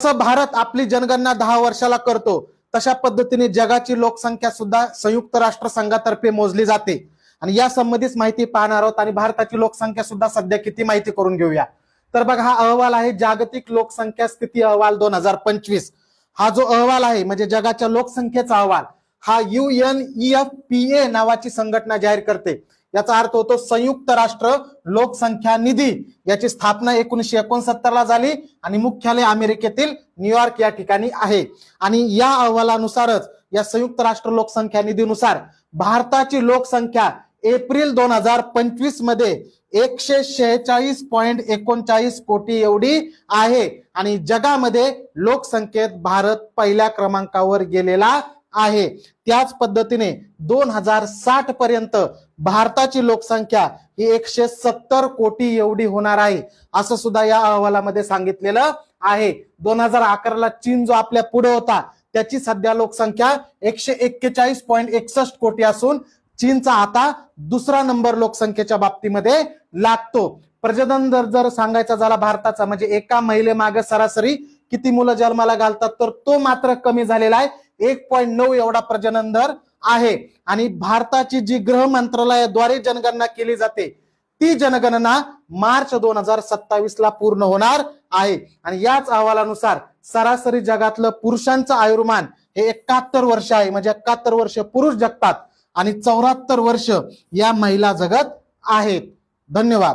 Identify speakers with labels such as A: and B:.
A: जसं भारत आपली जनगणना दहा वर्षाला करतो तशा पद्धतीने जगाची लोकसंख्या सुद्धा संयुक्त राष्ट्र संघातर्फे मोजली जाते. आणि या संबंधीच माहिती पाहणार आहोत आणि भारताची लोकसंख्या सुद्धा सध्या किती माहिती करून घेऊया. तर बघा हा अहवाल आहे जागतिक लोकसंख्या स्थिती अहवाल दोन हजार पंचवीस. हा जो अहवाल आहे म्हणजे जगाच्या लोकसंख्येचा अहवाल हा U N E F P A नावाची संघटना जाहीर करते. याचा अर्थ होतो संयुक्त राष्ट्र लोकसंख्या निधी. याची स्थापना एकोणीशे एकोणसत्तर ला झाली आणि मुख्यालय अमेरिकेतील न्यूयॉर्क या ठिकाणी आहे. आणि या अहवालानुसारच या संयुक्त राष्ट्र लोकसंख्या निधीनुसार भारताची लोकसंख्या एप्रिल दोन हजार पंचवीसमध्ये एकशे शेहेचाळीस पॉइंट एकोणचाळीस कोटी एवढी आहे. आणि जगामध्ये लोकसंख्येत भारत पहिल्या क्रमांकावर गेलेला आहे. त्याच पद्धतीने दोन हजार साठ पर्यंत भारताची लोकसंख्या ही एकशे सत्तर कोटी एवढी होणार आहे असं सुद्धा या अहवालामध्ये सांगितलेलं आहे. दोन हजार अकराला चीन जो आपल्या पुढे होता त्याची सध्या लोकसंख्या एकशे एक्केचाळीस पॉईंट एकसष्ट कोटी असून चीनचा आता दुसरा नंबर लोकसंख्येच्या बाबतीमध्ये लागतो. प्रजनन दर जर सांगायचा झाला भारताचा म्हणजे एका महिलेमागे सरासरी किती मुलं जन्माला घालतात तर तो मात्र कमी झालेला आहे. एक पॉईंट नऊ एवढा प्रजनन दर आहे. आणि भारताची जी गृह मंत्रालयाद्वारे जनगणना केली जाते ती जनगणना मार्च दोन हजार सत्तावीस ला पूर्ण होणार आहे. आणि याच अहवालानुसार सरासरी जगातलं पुरुषांचं आयुर्मान हे एकाहत्तर वर्ष आहे. म्हणजे एकाहत्तर वर्ष पुरुष जगतात आणि चौऱ्याहत्तर वर्ष या महिला जगत आहेत. धन्यवाद.